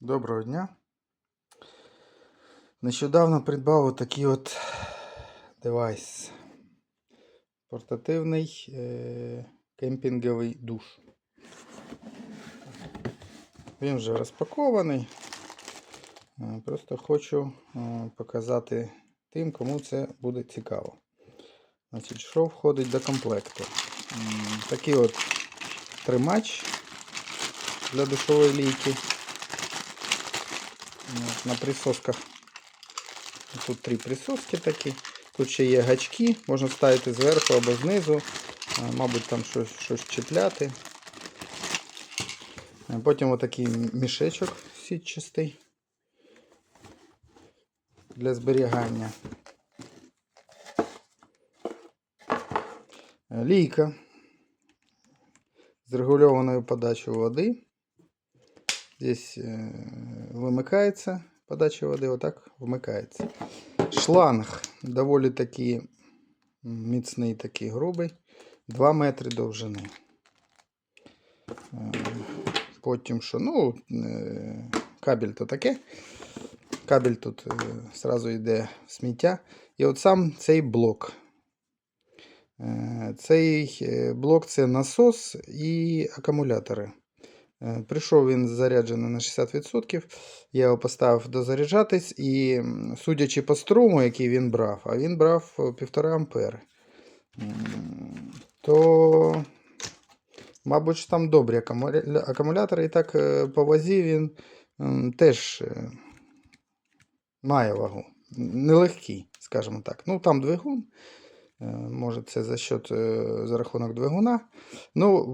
Доброго дня. Нещодавно придбав отакий от девайс. Портативний е- кемпінговий душ. Він вже розпакований. Е, Просто хочу е, показати тим, кому це буде цікаво. Значить, що входить до комплекту? Такий от тримач для душової лійки. На присосках. Тут три присоски такі. Тут ще є гачки, можна ставити зверху або знизу. Мабуть, там щось, щось чіпляти. Потім отакий мішечок сітчастий для зберігання. Е, Лійка з регульованою подачею води. Здесь э, вимикається подача води, отак вмикається. Шланг доволі таки міцний, такий грубий, 2 метри довжини. Е, Потім що, ну, кабель то таке. Кабель тут зразу йде в сміття. І от сам цей блок. Е, Цей блок це насос і акумулятори. Е, Прийшов він заряджений на 60%. Я його поставив дозаряджатись, і судячи по струму, який він брав, а він брав е, 1,5 ампери, то, мабуть, там добрі акумулятори, і так е, по вазі він теж е, має вагу. Нелегкий, скажімо так. Ну, там двигун. Е, Може, це за счет, е, за рахунок двигуна. Ну,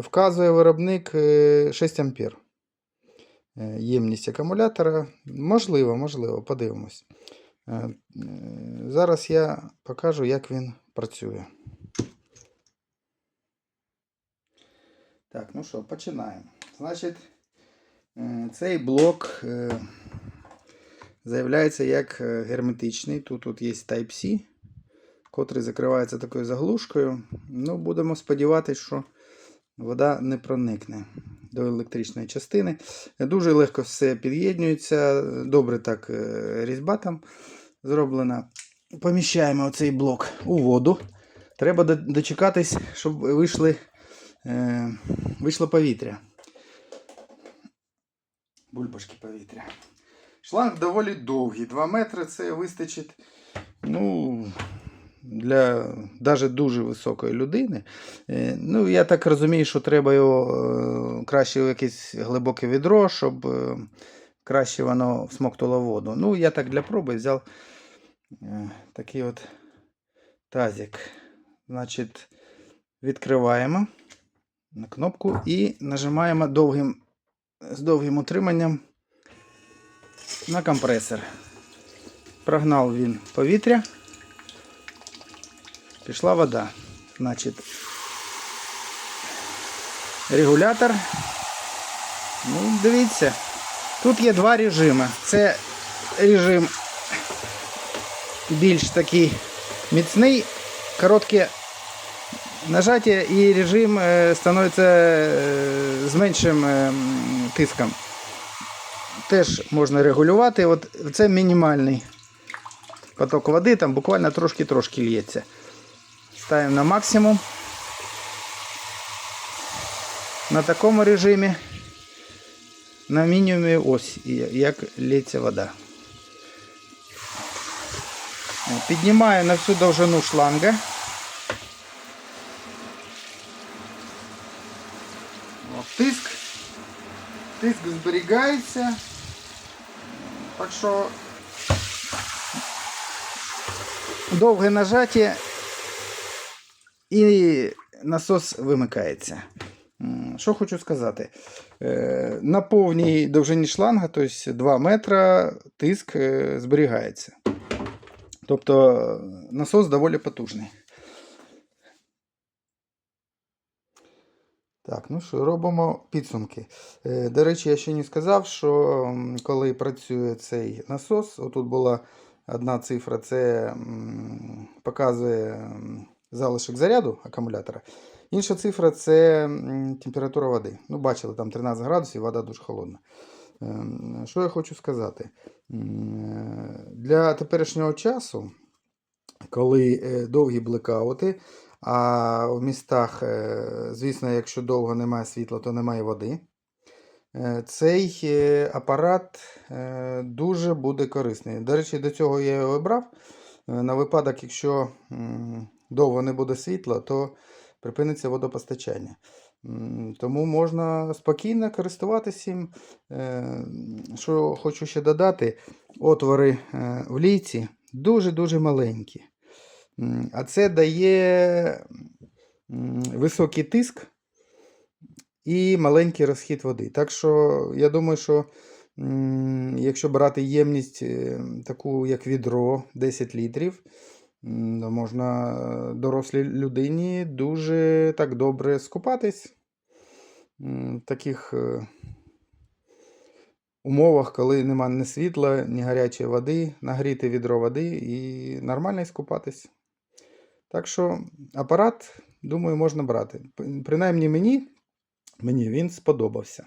вказує виробник е, 6 ампер. Е, Ємність акумулятора. Можливо, можливо, подивимось. Зараз я покажу, як він працює. Так, ну що, починаємо. Значить, цей блок заявляється як герметичний. Тут, тут є Type-C котрий закривається такою заглушкою. Ну, будемо сподіватися, що вода не проникне до електричної частини. Дуже легко все під'єднується. Добре так е, різьба там зроблена. Поміщаємо оцей блок у воду. Треба дочекатись, щоб вийшли, е, вийшло повітря. Бульбашки повітря. Шланг доволі довгий. 2 метри це вистачить. Ну, для навіть дуже високої людини. Е, Ну, я так розумію, що треба його е, краще в якесь глибоке відро, щоб е, краще воно всмоктало воду. Ну, я так для проби взяв такий от тазик. Значить, відкриваємо на кнопку і нажимаємо довгим, з довгим утриманням на компресор. Прогнав він повітря. Пішла вода. Значить, регулятор. Ну, дивіться. Тут є два режими. Це режим більш такий міцний, коротке нажаття і режим е, становиться е, з меншим е, тиском. Теж можна регулювати. От це мінімальний поток води, там буквально трошки-трошки лється. Ставимо на максимум. На такому режимі на мінімумі ось і- як лється вода. О, Піднімаю на всю довжину шланга. О, Тиск. Тиск зберігається. Так що довге нажаття І насос вимикається. Що хочу сказати? Е, На повній довжині шланга, тобто 2 метра, тиск е, зберігається. Тобто е, насос доволі потужний. Так, ну що, робимо підсумки. До речі, я ще не сказав, що коли працює цей насос, отут була одна цифра, це показує залишок заряду акумулятора. Інша цифра це температура води. Ну, бачили, там 13 градусів, вода дуже холодна. Ем, Що я хочу сказати? Для теперішнього часу, коли е, довгі блекаути, а в містах, е, звісно, якщо довго немає світла, то немає води. Е, Цей апарат дуже буде корисний. До речі, до цього я його обрав. На випадок, якщо довго не буде світла, то припиниться водопостачання. Тому можна спокійно користуватися. Е, Що хочу ще додати, отвори е, в лійці дуже-дуже маленькі. А це дає високий тиск і маленький розхід води. Так що я думаю, що якщо брати ємність е, таку, як відро, 10 літрів, можна е, дорослій людині дуже так добре скупатись. В таких е, умовах, коли нема ні світла, ні гарячої води, нагріти відро води і нормально іскупатись. Так що апарат, думаю, можна брати. Принаймні мені, мені він сподобався.